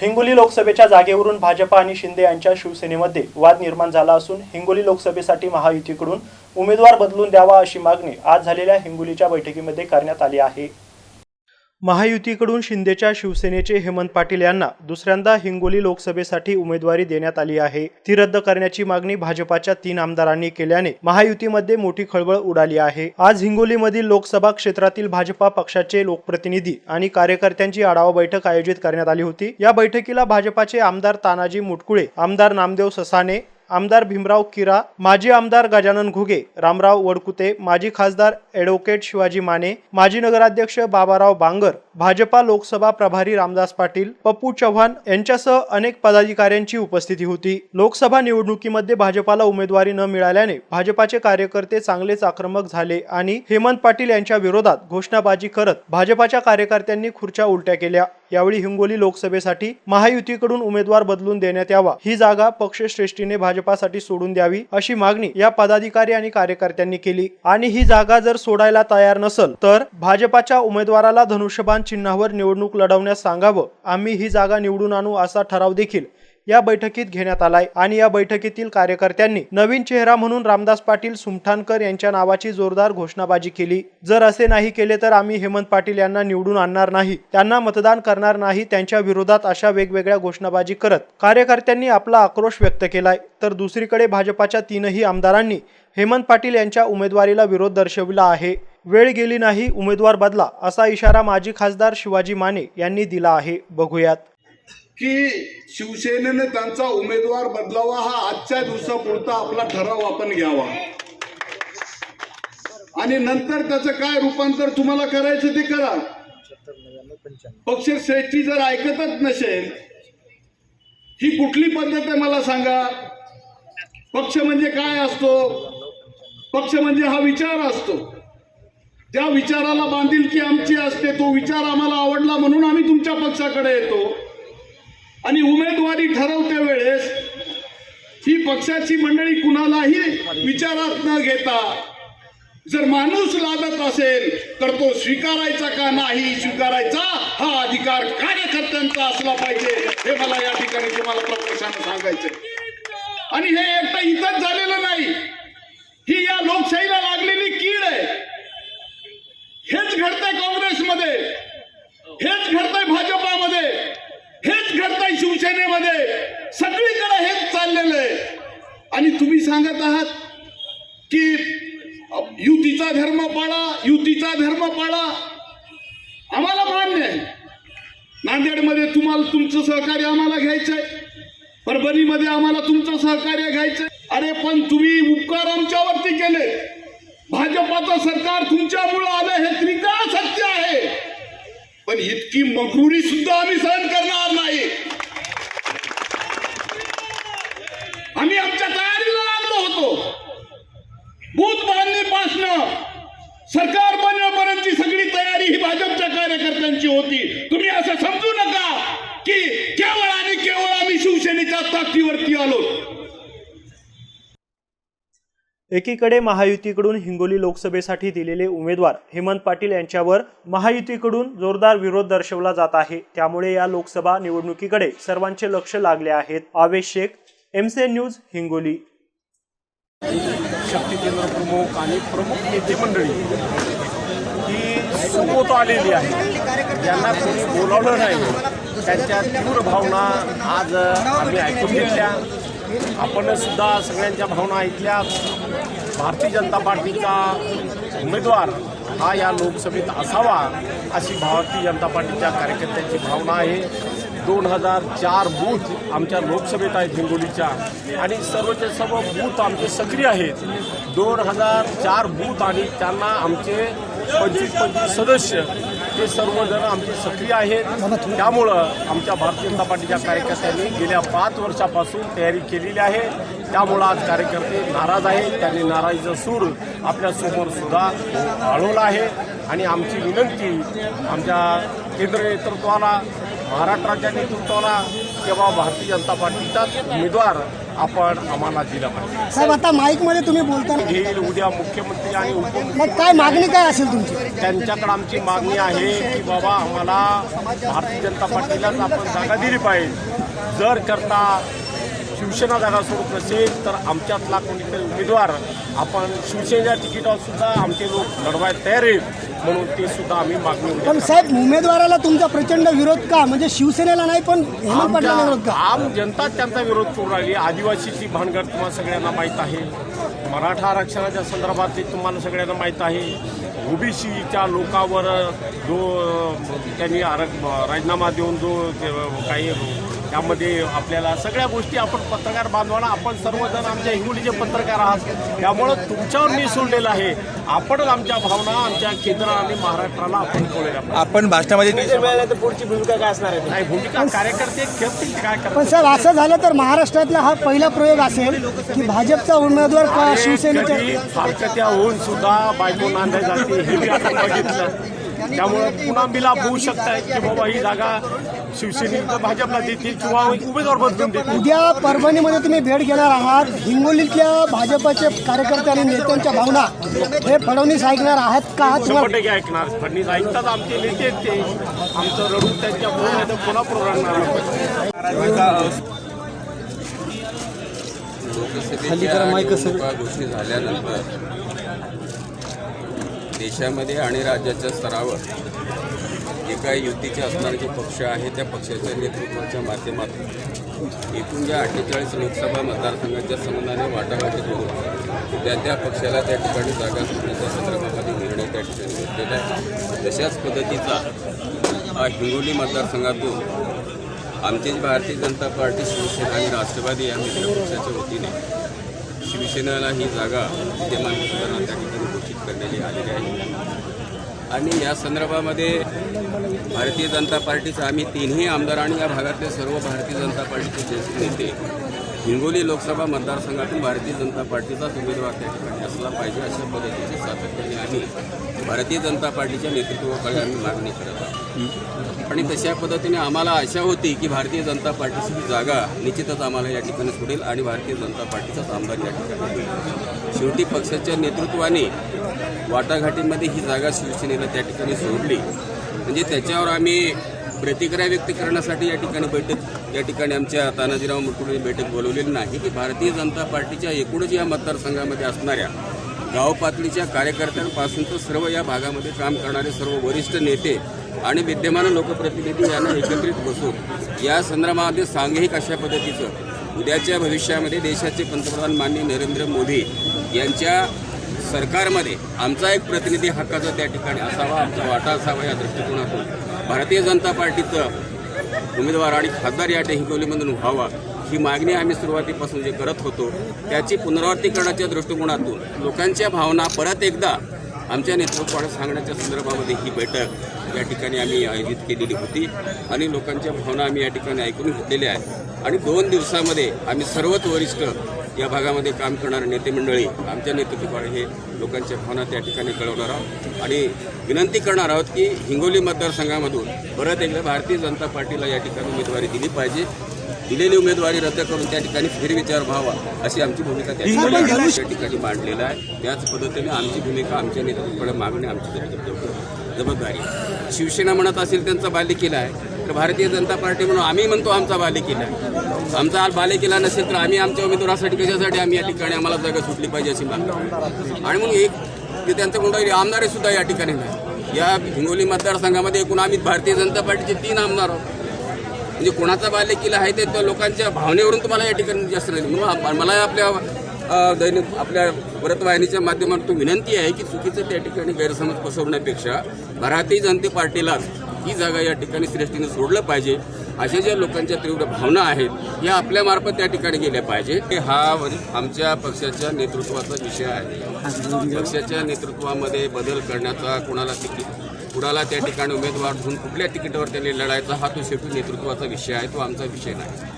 हिंगोली लोकसभेच्या जागेवरून भाजपा आणि शिंदे यांच्या शिवसेनेमध्ये वाद निर्माण झाला असून हिंगोली लोकसभेसाठी महायुतीकडून उमेदवार बदलून द्यावा अशी मागणी आज झालेल्या हिंगोलीच्या बैठकीमध्ये करण्यात आली आहे. महायुतीकडून शिंदेच्या शिवसेनेचे हेमंत पाटील यांना दुसऱ्यांदा हिंगोली लोकसभेसाठी उमेदवारी देण्यात आली आहे. ती रद्द करण्याची मागणी भाजपाच्या तीन आमदारांनी केल्याने महायुतीमध्ये मोठी खळबळ उडाली आहे. आज हिंगोलीमधील लोकसभा क्षेत्रातील भाजपा पक्षाचे लोकप्रतिनिधी आणि कार्यकर्त्यांची आढावा बैठक आयोजित करण्यात आली होती. या बैठकीला भाजपाचे आमदार तानाजी मुटकुळे आमदार नामदेव ससाने आमदार भीमराव किरा माजी आमदार गजानन घुगे रामराव वडकुते माजी खासदार ॲडव्होकेट शिवाजी माने माजी नगराध्यक्ष बाबाराव बांगर भाजपा लोकसभा प्रभारी रामदास पाटील पप्पू चव्हाण यांच्यासह अनेक पदाधिकाऱ्यांची उपस्थिती होती. लोकसभा निवडणुकीमध्ये भाजपाला उमेदवारी न मिळाल्याने भाजपाचे कार्यकर्ते चांगलेच आक्रमक झाले आणि हेमंत पाटील यांच्या विरोधात घोषणाबाजी करत भाजपाच्या कार्यकर्त्यांनी खुर्च्या उलट्या केल्या. यावेळी हिंगोली लोकसभेसाठी महायुतीकडून उमेदवार बदलून देण्यात यावा. ही जागा पक्षश्रेष्ठीने भाजपासाठी सोडून द्यावी अशी मागणी या पदाधिकारी आणि कार्यकर्त्यांनी केली. आणि ही जागा जर सोडायला तयार नसल तर भाजपाच्या उमेदवाराला धनुष्यबाण चिन्हावर निवडणूक लढवण्यास सांगावं. आम्ही ही जागा निवडून आणू असा ठराव देखील या बैठकीत घेण्यात आलाय. आणि या बैठकीतील कार्यकर्त्यांनी नवीन चेहरा म्हणून रामदास पाटील सुमठाणकर यांच्या नावाची जोरदार घोषणाबाजी केली. जर असे नाही केले तर आम्ही हेमंत पाटील यांना निवडून आणणार नाही. त्यांना मतदान करणार नाही. त्यांच्या विरोधात अशा वेगवेगळ्या घोषणाबाजी करत कार्यकर्त्यांनी आपला आक्रोश व्यक्त केलाय. तर दुसरीकडे भाजपाच्या तीनही आमदारांनी हेमंत पाटील यांच्या उमेदवारीला विरोध दर्शविला आहे. वेळ गेली नाही उमेदवार बदला असा इशारा माजी खासदार शिवाजी माने यांनी दिला आहे. बघूयात. की शिवसेनेने त्यांचा उमेदवार बदलावा हा आजच्या दिवसापुरता आपला ठराव आपण घ्यावा. आणि नंतर त्याचं काय रूपांतर तुम्हाला करायचं ते करा. पक्ष श्रेष्ठी जर ऐकतच नसेल ही कुठली पद्धत आहे मला सांगा. पक्ष म्हणजे काय असतो? पक्ष म्हणजे हा विचार असतो. त्या विचाराला बांधिलकी आमची असते तो विचार आम्हाला आवडला म्हणून आम्ही तुमच्या पक्षाकडे येतो. आणि उमेदवारी ठरवते वेळेस ही पक्षाची मंडळी कुणालाही विचारात न घेता जर माणूस लादत असेल तर तो स्वीकारायचा का नाही? स्वीकारायचा हा अधिकार कार्यकर्त्यांचा असला पाहिजे. हे मला या ठिकाणी तुम्हाला प्रकर्षाने सांगायचं आणि हे एकटं इथंच झालेलं नाही. ही या लोकशाहीला लागलेली कीड आहे. हेच घडतंय काँग्रेसमध्ये. हेच घडतंय भाजपामध्ये. आहे शिवसेनेमध्ये सगळीकडे हेच चाललेलं आहे. आणि तुम्ही सांगत आहात की युतीचा धर्म पाळा युतीचा धर्म पाळा. आम्हाला मान्य आहे. नांदेडमध्ये तुम्हाला तुमचं सहकार्य आम्हाला घ्यायचंय परभणीमध्ये आम्हाला तुमचं सहकार्य घ्यायचंय अरे पण तुम्ही उपकार आमच्यावरती केले भाजपाचं सरकार तुमच्यामुळं आलं हे त्रिका सत्य आहे. पण इतकी मगरुरी सुद्धा आम्ही सहन करणार नाही. आम्ही आमच्या तयारीला लागलो होतो. बूथ बांधणीपासनं सरकार बनण्यापर्यंतची सगळी तयारी ही भाजपच्या कार्यकर्त्यांची होती. तुम्ही असं समजू नका की केवळ आणि केवळ आम्ही शिवसेनेच्या ताकदीवरती आलो. एकीकडे महायुतीकडून हिंगोली लोकसभेसाठी दिलेले उमेदवार हेमंत पाटील यांच्यावर महायुतीकडून जोरदार विरोध दर्शवला जात आहे. त्यामुळे या लोकसभा निवडणुकीकडे सर्वांचे लक्ष लागले आहेत. Avesh Shaikh MCN news Hingoli. शक्ती केंद्र प्रमुख आणि प्रमुख नेते मंडळी ही सुमोत आलेली आहे. यांना कोणी बोलावलं नाही. त्यांच्या तीव्र भावना आज आम्ही ऐकून घेतल्या. आपण सुद्धा सगळ्यांच्या भावना ऐकल्या. भारतीय जनता पार्टीचा उमेदवार हा या लोकसभेत असावा अशी भारतीय जनता पार्टीच्या कार्यकर्त्यांची भावना आहे. दोन हजार चार बूथ आमच्या लोकसभेत आहेत हिंगोलीच्या. आणि सर्वचे सर्व बूथ आमचे सक्रिय आहेत. दोन हजार चार बूथ आणि त्यांना आमचे पंचवीस पंचवीस सदस्य हे सर्वजण आमचे सक्रिय आहेत. त्यामुळं आमच्या भारतीय जनता पार्टीच्या कार्यकर्त्यांनी गेल्या पाच वर्षापासून तयारी केलेली आहे. त्यामुळं आज कार्यकर्ते नाराज आहेत. त्यांनी नाराजीचा सूर आपल्यासमोर सुद्धा आळवला आहे. आणि आमची विनंती आमच्या केंद्र नेतृत्वाला महाराष्ट्राच्या नेतृत्वाला किंवा भारतीय जनता पार्टीचाच उमेदवार आपण आम्हाला दिलं पाहिजे. साहेब आता माईकमध्ये तुम्ही बोलताना घेईल उद्या मुख्यमंत्री आणि उपमुख्यमंत्री मग काय मागणी काय असेल तुमची? त्यांच्याकडे आमची मागणी आहे की बाबा आम्हाला भारतीय जनता पार्टीलाच आपण जागा दिली पाहिजे. जर करता शिवसेना जागा सोडत नसेल तर आमच्यातला कोणीतरी उमेदवार आपण शिवसेनेच्या तिकिटावर सुद्धा आमचे लोक लढवायला तयार आहेत. म्हणून ते सुद्धा आम्ही मागणी उद्या पण साहेब उमेदवाराला तुमचा प्रचंड विरोध का? म्हणजे शिवसेनेला नाही पण हेमंत पाटलांना विरोध आमच्या का? आम जनता त्यांचा विरोध करू राहिली. आदिवासीची भानगड तुम्हाला सगळ्यांना माहीत आहे. मराठा आरक्षणाच्या संदर्भातली तुम्हाला सगळ्यांना माहीत आहे. ओबीसीच्या लोकांवर जो अ, त्यांनी आरक राजीनामा देऊन जो ते, अ, काही त्यामध्ये आपल्याला सगळ्या गोष्टी आपण पत्रकार बांधवांना आपण सर्वजण आमच्या हिंगोलीचे पत्रकार आहात. त्यामुळं तुमच्यावर मी सोडलेलं आहे. आपणच आमच्या भावना आमच्या केंद्र आणि महाराष्ट्राला आपण कळवल्या पाहिजे. आपण भाषणामध्ये नाही भूमिका कार्यकर्ते खेळतील काय पण साहेब असं झालं तर महाराष्ट्रातला हा पहिला प्रयोग असेल की भाजपचा उमेदवार का शिवसेनेच्या फारकत्या होऊन सुद्धा बायको नांदाय जाते हे आपण बघितलं. त्यामुळं पुन्हा मिलाप होऊ शकताय की बाबा ही जागा शिवसेनेचं भाजपला देतील किंवा उमेदवार बदलून देतील? उद्या परभणीमध्ये तुम्ही भेट घेणार आहात. हिंगोलीतल्या भाजपचे कार्यकर्ते आणि नेत्यांच्या भावना हे फडणवीस ऐकणार आहात का? शंभर टक्के ऐकणार. फडणवीस ऐकतात आमचे नेते आहेत ते. आमचं रडून त्यांच्या पुढे पुन्हा प्रोग्राम लोकसभेच्या निवडणुका घोषित झाल्यानंतर देशामध्ये आणि राज्याच्या स्तरावर जे काही युतीचे असणारे जे पक्ष आहे त्या पक्षाच्या नेतृत्वाच्या माध्यमातून एकूण ज्या अठ्ठेचाळीस लोकसभा मतदारसंघाच्या संबंधाने वाटाघाटी करून त्या त्या पक्षाला त्या ठिकाणी जागा सोडण्याच्या संदर्भामध्ये निर्णय त्या ठिकाणी घेतलेला आहे. तशाच पद्धतीचा हा हिंगोली मतदारसंघातून आमची भारतीय जनता पार्टी शिवसेना आणि राष्ट्रवादी या मित्रपक्षाच्या वतीने शिवसेनेला ही जागा विद्यमान मतदारांना त्या ठिकाणी करण्यात आलेली आहे. आणि या संदर्भामध्ये भारतीय जनता पार्टीचं आम्ही तिन्ही आमदार आणि या भागातले सर्व भारतीय जनता पार्टीचे ज्येष्ठ नेते हिंगोली लोकसभा मतदारसंघातून भारतीय जनता पार्टीचाच उमेदवार त्या ठिकाणी असला पाहिजे अशा पद्धतीची सातत्याने आम्ही भारतीय जनता पार्टीच्या नेतृत्वाकडे आम्ही मागणी करत आहोत. आणि तशा पद्धतीने आम्हाला आशा होती की भारतीय जनता पार्टीची ही जागा निश्चितच आम्हाला या ठिकाणी सोडेल आणि भारतीय जनता पार्टीचाच आमदार या ठिकाणी शेवटी पक्षाच्या नेतृत्वाने वाटाघाटीमध्ये ही जागा शिवसेनेला त्या ठिकाणी सोडली. म्हणजे त्याच्यावर आम्ही प्रतिक्रिया व्यक्त करण्यासाठी या ठिकाणी बैठक या ठिकाणी आमच्या तानाजीराव मुटकुळे बैठक बोलवलेली नाही की भारतीय जनता पार्टीच्या एकूणच या मतदारसंघामध्ये असणाऱ्या गाव पातळीच्या कार्यकर्त्यांपासून तर सर्व या भागामध्ये काम करणारे सर्व वरिष्ठ नेते आणि विद्यमान लोकप्रतिनिधी यांना एकत्रित बसून या संदर्भामध्ये सांघिक अशा पद्धतीचं उद्याच्या भविष्यामध्ये देशाचे पंतप्रधान माननीय नरेंद्र मोदी यांच्या सरकारमध्ये आमचा एक प्रतिनिधी हक्काचा त्या ठिकाणी असावा आमचा वाटा असावा या दृष्टिकोनातून भारतीय जनता पार्टीचं उमेदवार आणि खासदार या हिंगोलीमधून व्हावा ही मागणी आम्ही सुरुवातीपासून जे करत होतो त्याची पुनरावृत्ती करण्याच्या दृष्टिकोनातून लोकांच्या भावना परत एकदा आमच्या नेतृत्वाला सांगण्याच्या संदर्भामध्ये ही बैठक या ठिकाणी आम्ही आयोजित केलेली होती आणि लोकांच्या भावना आम्ही या ठिकाणी ऐकून घेतलेल्या आहेत. आणि दोन दिवसामध्ये आम्ही सर्वच वरिष्ठ या भागामध्ये काम करणारे नेते मंडळी आमच्या नेतृत्वाकडे हे लोकांच्या भावना त्या ठिकाणी कळवणार आहोत. आणि विनंती करणार आहोत की हिंगोली मतदारसंघामधून परत एकदा भारतीय जनता पार्टीला या ठिकाणी उमेदवारी दिली पाहिजे. दिलेली उमेदवारी रद्द करून त्या ठिकाणी फेरविचार व्हावा अशी आमची भूमिका त्या ठिकाणी मांडलेलं आहे. त्याच पद्धतीने आमची भूमिका आमच्या नेतृत्वाकडे मागणी आमची जबाबदारी. शिवसेना म्हणत असेल त्यांचा बालेकिल्ला आहे. तर भारतीय जनता पार्टी म्हणून आम्ही म्हणतो आमचा बालेकिल्ला आहे. आमचा हा बालेकिल्ला नसेल तर आम्ही आमच्या उमेदवारासाठी कशासाठी आम्ही या ठिकाणी आम्हाला जागा सुटली पाहिजे अशी मागणी. आणि मग एक ते त्यांचं कोणतरी आमदार सुद्धा या ठिकाणी नाही. या हिंगोली मतदारसंघामध्ये एकूण आम्ही भारतीय जनता पार्टीचे तीन आमदार आहोत. म्हणजे कोणाचा बालेकिला किल्ला आहे ते त्या लोकांच्या भावनेवरून तुम्हाला या ठिकाणी जास्त नाही. म्हणून मला आपल्या दैनिक आपल्या व्रतवाहिनीच्या माध्यमातून विनंती आहे की चुकीचं त्या ठिकाणी गैरसमज पसरवण्यापेक्षा भारतीय जनता पार्टीलाच ही जागा या ठिकाणी श्रेष्ठीने सोडलं पाहिजे. अशा ज्या लोकांच्या तीव्र भावना आहेत या आपल्यामार्फत त्या ठिकाणी गेल्या पाहिजे. हा म्हणजे आमच्या पक्षाच्या नेतृत्वाचा विषय आहे. पक्षाच्या नेतृत्वामध्ये बदल करण्याचा कोणाला तिकीट कुणाला त्या ठिकाणी उमेदवार घेऊन कुठल्या तिकीटवर त्यांनी लढायचा हा तो शेवटी नेतृत्वाचा विषय आहे तो आमचा विषय नाही.